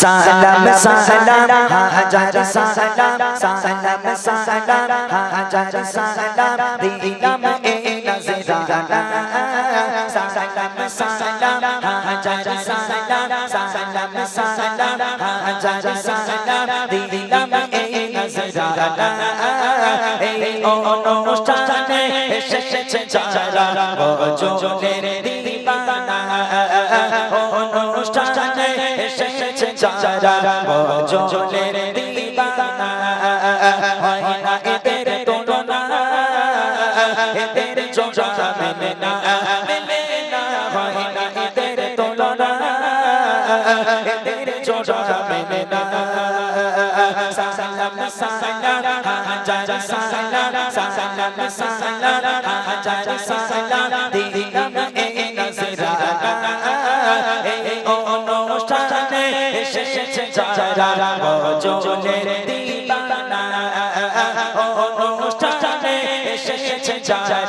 সালাম সালাম, হাজার, সালাম সালাম সালাম, হাজার, সালাম, দিলাম এ নজরানা। সালাম সালাম, হাজার, সালাম সালাম সালাম, হাজার, সালাম, দিলাম এ নজরানা। এই অনুষ্ঠানে এসেছে যারা গজলের যারা গজলের দিবানা। হয় না এদের তুলনা। এদের জোড়া মেলে না মেলে না। হয় না এদের তুলনা। এদের জোড়া মেলে না। সালাম সালাম, হাজার, সালাম সালাম সালাম, হাজার, সালাম। দিলাম যারা গজলের দিবানা অনুষ্ঠানে এসেছে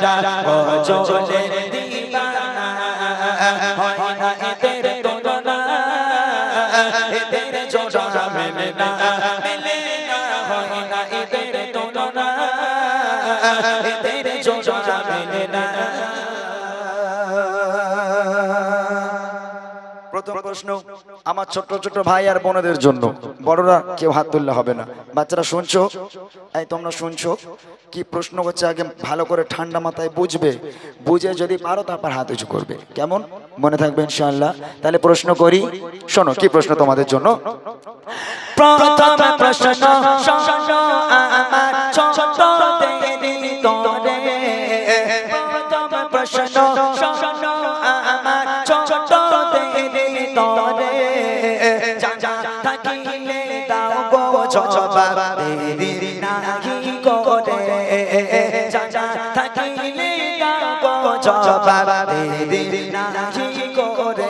যারা গজলের দিবানা। হয় না এদের তুলনা, এদের জোড়া মেলে না মেলে না। হয় না এদের তুলনা, এদের জোড়া মেলে না। প্রথম প্রশ্ন, আমার ছোট ছোট ভাই আর বোনদের জন্য। বড়রা কেউ হাত তুললে হবে না। বাচ্চারা শুনছো? এই তোমরা শুনছো? কি প্রশ্ন করছে আগে ভালো করে ঠান্ডা মাথায় বুঝবে, বুঝে যদি পারো তারপর হাত উঁচু করবে। কেমন? মনে থাকবে ইনশাআল্লাহ। তাহলে প্রশ্ন করি, শোনো, কি প্রশ্ন তোমাদের জন্য? প্রথম প্রশ্ন তোরে থাকিলে দাও গো জবাব দেরি নাহি করে। থাকিলে দাও গো জবাব দেরি নাহি করে।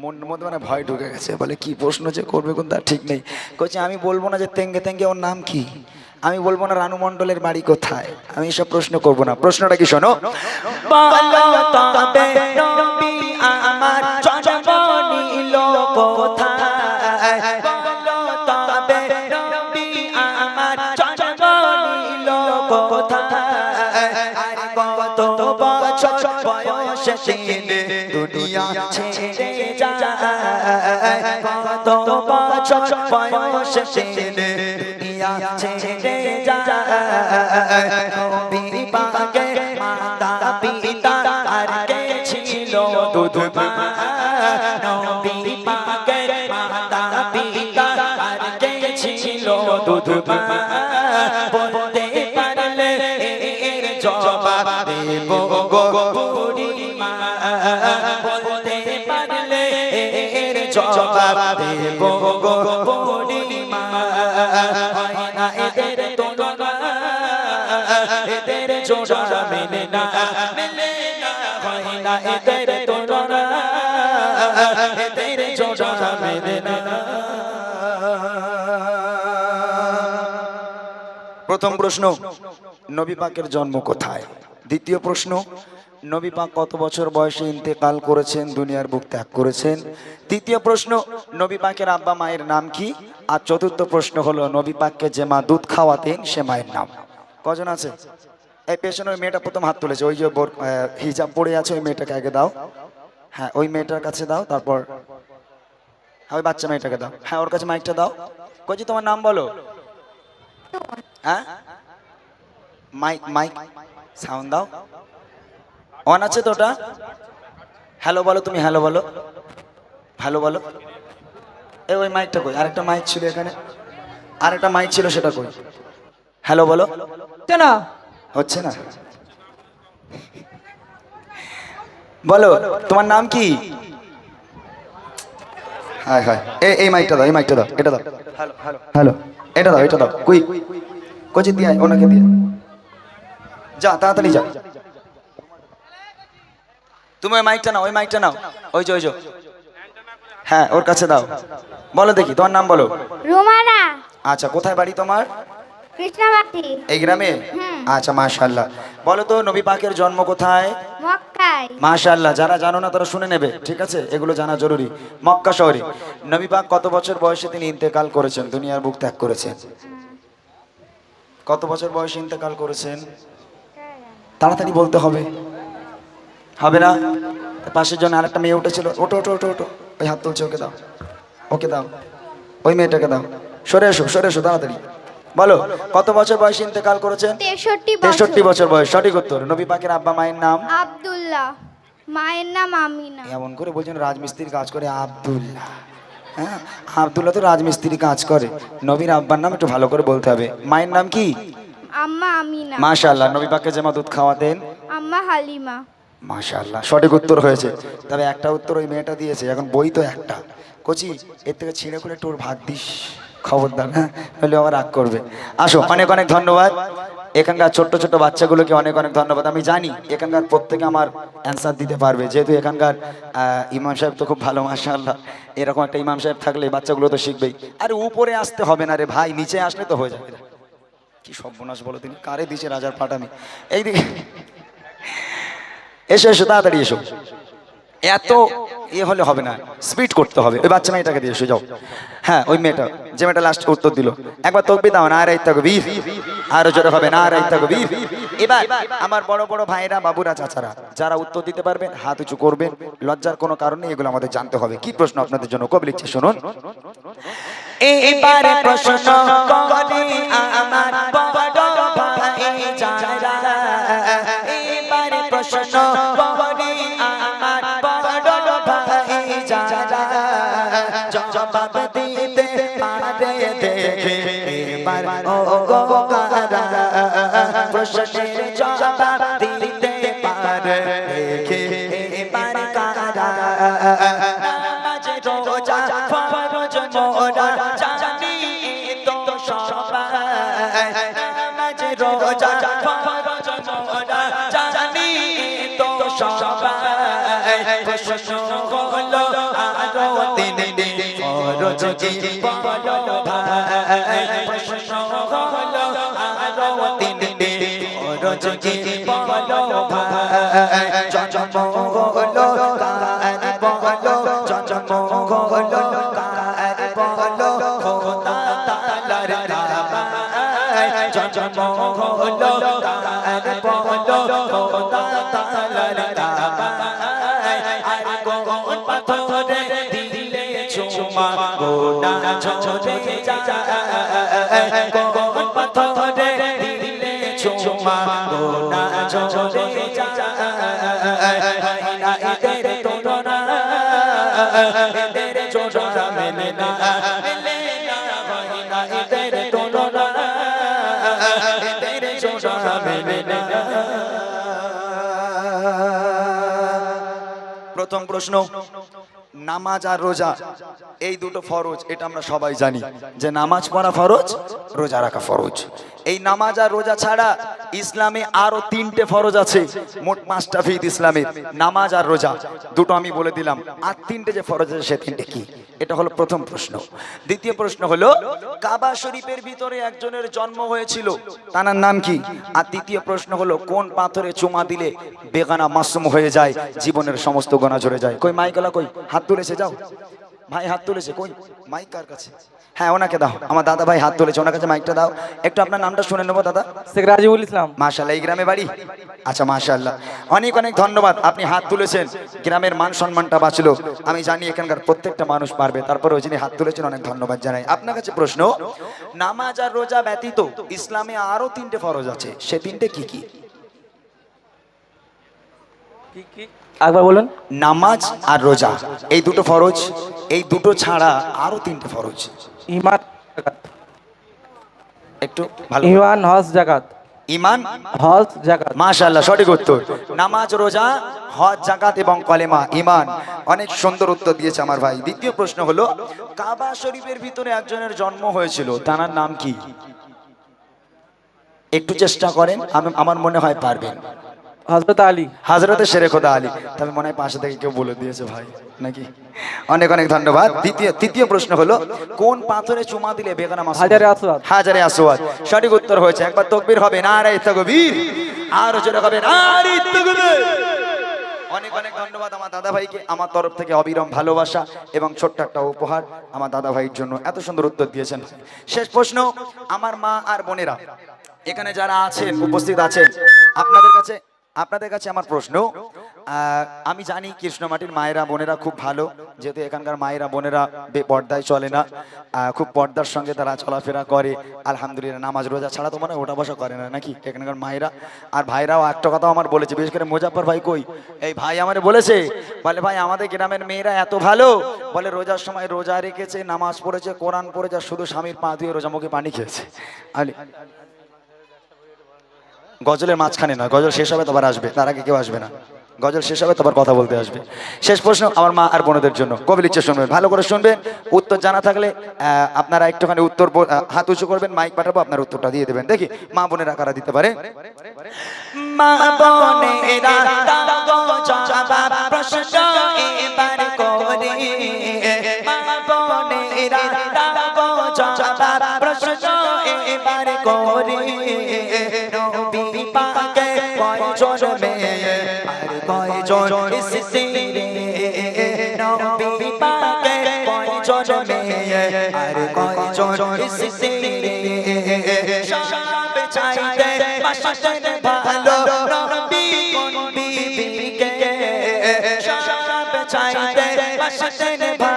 মন মধ্যে মানে ভয় ঢুকে গেছে। বলে কি প্রশ্ন যে করবে কোন তার ঠিক নেই? কচ্ছে আমি বলব না যে তেঙ্গে তেঙ্গে ওর নাম কি? আমি বলব না রানু মণ্ডলের বাড়ি কোথায়? আমি এসব প্রশ্ন করব না। প্রশ্নটা কি শোনো? দুনিয়া কত বছর যায় নবী পাকে মাতা পিতা আর কে ছিল মা। গো গো বুড়িমা। হয় না এদের এদের জোড়া মেলে না মেলে না হয় না এদের তুলনা। এদের জোড়া মেলে না। প্রথম প্রশ্ন, নবী পাকের জন্ম কোথায়? দ্বিতীয় প্রশ্ন, নবী পাক কত বছর বয়সে ইন্তেকাল করেছেন, দুনিয়ার বুক ত্যাগ করেছেন? তৃতীয় প্রশ্ন, নবী পাকের আব্বা মায়ের নাম কি? আর চতুর্থ প্রশ্ন হলো, নবী পাককে যে মা দুধ খাওয়াতেন, সে মায়ের নাম। কজন আছে? এই পেছনে ওই মেয়েটা প্রথম হাত তুলেছে। ওই যে হিজাব পড়ে আছে, ওই মেয়েটাকে আগে দাও। হ্যাঁ ওই মেয়েটার কাছে দাও, তারপর হ্যাঁ ওই বাচ্চা মেয়েটাকে দাও। হ্যাঁ ওর কাছে মাইকটা দাও। কজি তোমার নাম বলো? হ্যাঁ? মাইক মাইক সাউন্ড দাও। অন আছে তো ওটা? হ্যালো বলো তুমি হ্যালো বলো। হ্যালো বলো। এ ওই মাইকটা কই? আরেকটা মাইক ছিল এখানে। আরেকটা মাইক ছিল সেটা কই? হ্যালো বলো। কেন হচ্ছে না? বলো তোমার নাম কি? হায় হায় এই মাইকটা দাও এই মাইকটা দাও এটা দাও। হ্যালো এটা দাও এটা দাও। কুইক কোচি দিয়ে ওনাকে দিয়ে। যা তাড়াতাড়ি যা। তুমি ওই মাইকটা নাও ওই মাইকটা নাও। ওই যে ওই যে। হ্যাঁ ওর কাছে দাও। বলো দেখি তোমার নাম বলো। রুমানা আচ্ছা কোথায় বাড়ি তোমার? কৃষ্ণাবাটি। এই গ্রামে? আচ্ছা মাশাল্লাহ বলো তো নবী পাকের জন্ম কোথায়? মক্কায়। মাশাআল্লাহ যারা জানো না তারা শুনে নেবে ঠিক আছে? এগুলো জানা জরুরি। মক্কা শহরে। নবী পাক কত বছর বয়সে তিনি ইন্তেকাল করেছেন? দুনিয়ার বুক ত্যাগ করেছেন। কত বছর বয়সে ইন্তেকাল করেছেন? তাড়াতাড়ি বলতে হবে। হবে না? পাশের জন্য আরেকটা মেয়ে উঠেছিল। ওটো ওটো ওটো ওটো ওই হাত তুলছে ওকে দাও। ওকে দাও। ওই মেয়েটাকে দাও। সরে এসো সরে এসো তাড়াতাড়ি। বলো কত বছর বয়সে ইন্তেকাল করেছেন? তেষট্টি বছর। বয়স সঠিক উত্তর। নবী পাকের আব্বা মায়ের নাম? আব্দুল্লাহ। মায়ের নাম আমিনা। এমন করে বলছেন রাজমিস্ত্রির কাজ করে আব্দুল্লাহ। হ্যাঁ আব্দুল্লাহ তো রাজমিস্ত্রি কাজ করে। নবীর আব্বার নাম একটু ভালো করে বলতে হবে। মায়ের নাম কি? আম্মা আমিনা। মাশাআল্লাহ নবী পাককে যেমন দুধ খাওয়াতেন? আম্মা হালিমা। মাশাআল্লাহ সঠিক উত্তর হয়েছে। তবে একটা উত্তর ওই মেয়েটা দিয়েছে এখন বই তো একটা। কচি এর থেকে ছিঁড়ে করে ওর ভাগ দিস। খবরদার হ্যাঁ? নইলে আবার রাগ করবে। আসো, অনেক অনেক ধন্যবাদ। এখানকার ছোট্ট ছোট্ট বাচ্চাগুলোকে অনেক অনেক ধন্যবাদ। আমি জানি এখানকার প্রত্যেকে আমার অ্যান্সার দিতে পারবে। যেহেতু এখানকার ইমাম সাহেব তো খুব ভালো, মাশাআল্লাহ। এরকম একটা ইমাম সাহেব থাকলে বাচ্চাগুলো তো শিখবেই। আরে উপরে আসতে হবে না রে ভাই, নিচে আসলে তো হয়ে যাবে। কি সর্বনাশ বলো তিনি কারে দিছে রাজার পাটামি এইদিকে। এসো এসো, তাড়াতাড়ি এসো। এত এ হলে হবে না স্পিড করতে হবে। ওই বাচ্চা মেয়েটাকে দিয়ে এসো যাও। হ্যাঁ ওই মেয়েটা, যে মেয়েটা লাস্ট উত্তর দিল। একবার তকবি দাও, না থাকো বীর আরও জোরে হবে, না থাকো বীর এবার আমার বড় বড় ভাইরা, বাবুরা, চাচারা, যারা উত্তর দিতে পারবেন হাত উঁচু করবেন লজ্জার কোনো কারণে এগুলো আমাদের জানতে হবে। কি প্রশ্ন আপনাদের জন্য? কবি লিখছে, শুনুন। এবারে প্রশ্ন আমার বড় পারে দেখে এবার ও গো কারা প্রশ্নের জবাব দিতে পারে দেখে এবার কারা নামাজ রোজা ফরজ মোরা জানি তো সবাই নামাজ রোজা ফরজ মোরা জানি তো সবাই প্রশ্ন হলো আরও তিন ফরজ কি বলো ভাই প্রশ্ন হলো আরও তিন ফরজ কি বলো ভাই জন্ম হলো কার বলো জন্ম হলো পাথরে দিলে চুমা, গোনা ঝরে যায়। পাথরে দিলে চুমা, গোনা না মেলে না। প্রথম প্রশ্ন। নামাজ আর রোজা, এই দুটো ফরজ, এটা আমরা সবাই জানি। যে নামাজ পড়া ফরজ, রোজা রাখা ফরজ। এই নামাজ আর রোজা ছাড়া ইসলামে আরও তিনটে ফরজ আছে। মোট পাঁচটা ফিদ ইসলামের নামাজ আর রোজা। দুটো আমি বলে দিলাম। আর তিনটে যে ফরজ আছে, সে তিনটে কি? এটা হলো প্রথম প্রশ্ন। দ্বিতীয় প্রশ্ন হলো, কাবা শরীফের ভিতরে একজনের জন্ম হয়েছিল তার নাম কি? আর তৃতীয় প্রশ্ন হলো, কোন পাথরে চুমা দিলে বেগানা মাসুম হয়ে যায়, জীবনের সমস্ত গোনা ঝরে যায়? কই মাইকলা কই? হাত তুলেছে, যাও। ভাই, হাত তুলেছে, কই? মাইক কার কাছে? হ্যাঁ ওনাকে দাও। আমার দাদা ভাই হাত তুলেছে ওনার কাছে মাইকটা দাও। একটু আপনার নামটা শুনে নেব দাদা। শেখ রাজিবুল ইসলাম। মাশাল্লাহ এই গ্রামে বাড়ি? আচ্ছা মাশাল্লাহ অনেক অনেক ধন্যবাদ আপনি হাত তুলেছেন। গ্রামের মান সম্মানটা বাঁচলো। আমি জানি এখানকার প্রত্যেকটা মানুষ পারবে তারপরে যিনি হাত তুলেছেন অনেক ধন্যবাদ জানাই। আপনার কাছে প্রশ্ন নামাজ আর রোজা ব্যতীত ইসলামে আরও তিনটে ফরজ আছে সে তিনটে কি কি? কি কি? একবার বলুন। নামাজ আর রোজা এই দুটো ফরজ এই দুটো ছাড়া আরও তিনটে ফরজ। ইমান একটু ভালো ইমান হজ জাকাত। ইমান? হজ জাকাত। মাশাআল্লাহ সঠিক উত্তর। নামাজ রোজা হজ জাকাত এবং কলেমা ইমান। অনেক সুন্দর উত্তর দিয়েছে আমার ভাই। দ্বিতীয় প্রশ্ন হলো কাবা শরীফের ভিতরে একজনের জন্ম হয়েছিল তার নাম কি? একটু চেষ্টা করেন আমার মনে হয় পারবেন। হজরত আলী। হাজরতে শেরে খোদা আলী। তবে মনে হয় পাশে থেকে কেউ বলে দিয়েছে ভাই নাকি? অনেক অনেক ধন্যবাদ। দ্বিতীয় তৃতীয় প্রশ্ন হলো কোন পাথরে চুমা দিলে বেগানা মাসুম? হাজারে আসওয়াদ। হাজারে আসওয়াদ। সঠিক উত্তর হয়েছে একবার তকবীর হবে না রে তকবীর। আর জোরে হবে তকবীর। অনেক অনেক ধন্যবাদ আমার দাদা ভাইকে আমার তরফ থেকে অবিরম ভালোবাসা এবং ছোট্ট একটা উপহার আমার দাদা ভাইয়ের জন্য। এত সুন্দর উত্তর দিয়েছেন শেষ প্রশ্ন আমার মা আর বোনেরা এখানে যারা আছেন উপস্থিত আছেন আপনাদের কাছে আপনাদের কাছে আমার প্রশ্ন আমি জানি কৃষ্ণমাটির মায়েরা, বোনেরা খুব ভালো, যেহেতু এখানকার মায়েরা, বোনেরা পর্দায় চলে না খুব পর্দার সঙ্গে তারা চলাফেরা করে, আলহামদুলিল্লাহ, নামাজ, রোজা ছাড়া তো মনে ওটা বসা করে না, নাকি? এখানকার মায়েরা। আর ভাইরাও একটা কথা আমার বলেছে, বিশেষ করে মুজাফর ভাই কই? এই ভাই আমার বলেছে, বলে, ভাই, আমাদের গ্রামের মেয়েরা এত ভালো। বলে, রোজার সময় রোজা রেখেছে, নামাজ পড়েছে, কোরআন পড়েছে শুধু স্বামীর পা ধুয়ে রোজা মুখে পানি খেয়েছে। আলি গজলের মাঝখানে নয়, গজল শেষ হবে তোমার আসবে, তার আগে কেউ আসবে না। গজল শেষ হবে তোমার কথা বলতে আসবে। শেষ প্রশ্ন আমার মা আর বোনদের জন্য, কবি লিখছে শুনবেন, ভালো করে শুনবেন। উত্তর জানা থাকলে আপনারা একটুখানি উত্তর হাত উঁচু করবেন মাইক পাঠাবো, আপনার উত্তরটা দিয়ে দেবেন। দেখি, মা বোনেরা কারা দিতে পারে। মা বোনেরা প্রশ্ন এবার করে নবী পাকে কয়জন মেয়ে আর কয়জন স্ত্রী নবী পাকে কয়জন মেয়ে আর কয়জন স্ত্রী সব চাইতে বাসতেন ভালো নবী কোন বিবিকে? সব চাইতে বাসতেন ভালো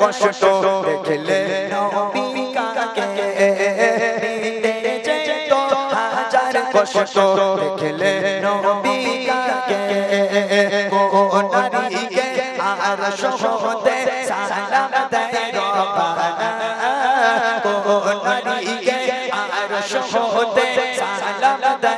কষ্ট দেখলে কষ্ট দেখলে নবী কাকে কোন নারীকে আর সহতে সালাম দেয় রবানা কোন নারীকে আর সহতে সালাম দেয়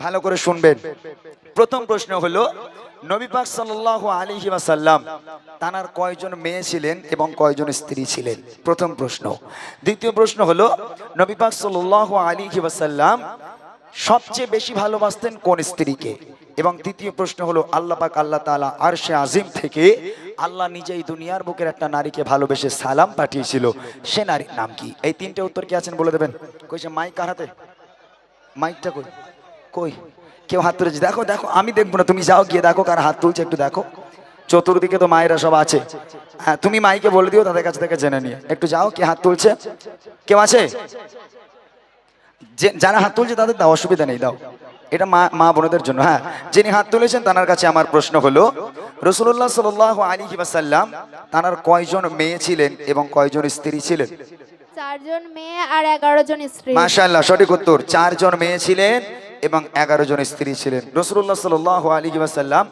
ভালো করে শুনবেন। প্রথম প্রশ্ন হলো, নবী পাক সাল্লাল্লাহু আলাইহি ওয়াসাল্লাম তানার কয়জন মেয়ে ছিলেন এবং কয়জন স্ত্রী ছিলেন? প্রথম প্রশ্ন। দ্বিতীয় প্রশ্ন হলো, নবী পাক সাল্লাল্লাহু আলাইহি ওয়াসাল্লাম সবচেয়ে বেশি ভালোবাসতেন কোন স্ত্রীকে? এবং তৃতীয় প্রশ্ন হলো, আল্লাহ পাক আল্লাহ তাআলা আরশে আজিম থেকে আল্লাহ নিজেই দুনিয়ার বুকের একটা নারীকে ভালোবেসে সালাম পাঠিয়েছিল। সে নারীর নাম কি? এই তিনটে উত্তর কি আছেন বলে দেবেন? কইছে, মাইক কার হাতে? মাইকটা কই? কই? কেউ হাত তুলেছে? দেখো দেখো আমি দেখব না। তুমি যাও গিয়ে দেখো কার হাত তুলছে একটু দেখো। চতুর্দিকে তো মায়েরা সব আছে। হ্যাঁ তুমি মাইকে বলে দিও তাদের কাছ থেকে জেনে নিয়ে। একটু যাও কে হাত তুলছে? কেউ আছে? যে যারা হাত তুলছে তাদের দাও অসুবিধা নেই দাও। এটা মা মা বোনদের জন্য। হ্যাঁ যিনি হাত তুলেছেন তার কাছে আমার প্রশ্ন হলো রসুল্লাহ সাল আলী ওয়াসাল্লাম তার কয়জন মেয়ে ছিলেন এবং কয়জন স্ত্রী ছিলেন? চারজন মেয়ে আর এগারো জন স্ত্রী। মাশাআল্লাহ সঠিক উত্তর। চারজন মেয়ে ছিলেন এবং এগারো জন স্ত্রী ছিলেন। রসুল্লাহ সাল আলী ওয়াসাল্লাম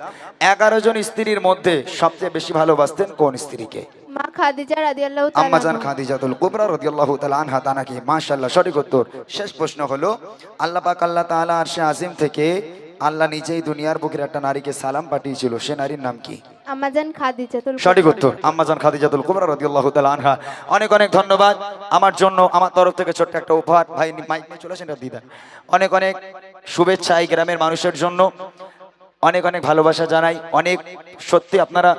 এগারো জন স্ত্রীর মধ্যে সবচেয়ে বেশি ভালোবাসতেন কোন স্ত্রীকে? মা খাদিজা রাদিয়াল্লাহু আম্মাজান তাআলা খাদিজাতুল কুবরা রাদিয়াল্লাহু তাআলা আনহা তানাকি মাশাআল্লাহ সঠিক উত্তর। শেষ প্রশ্ন হলো আল্লাহ পাক আল্লাহ তাআলা আরশে আজিম থেকে আল্লাহ নিজেই দুনিয়ার বুকের একটা নারীকে সালাম পাঠিয়েছিল। সে নারীর নাম কি? আমাজান খাদিজাতুল সঠিক উত্তর। আম্মাজান খাদিজাতুল কুবরা রাদিয়াল্লাহু তাআলা আনহা। অনেক অনেক ধন্যবাদ। আমার জন্য আমার তরফ থেকে ছোট্ট একটা উপহার। ভাই মাইক চলে আসেন এটা অনেক অনেক শুভেচ্ছা এই গ্রামের মানুষের জন্য। অনেক অনেক ভালোবাসা জানাই। অনেক সত্যি আপনারা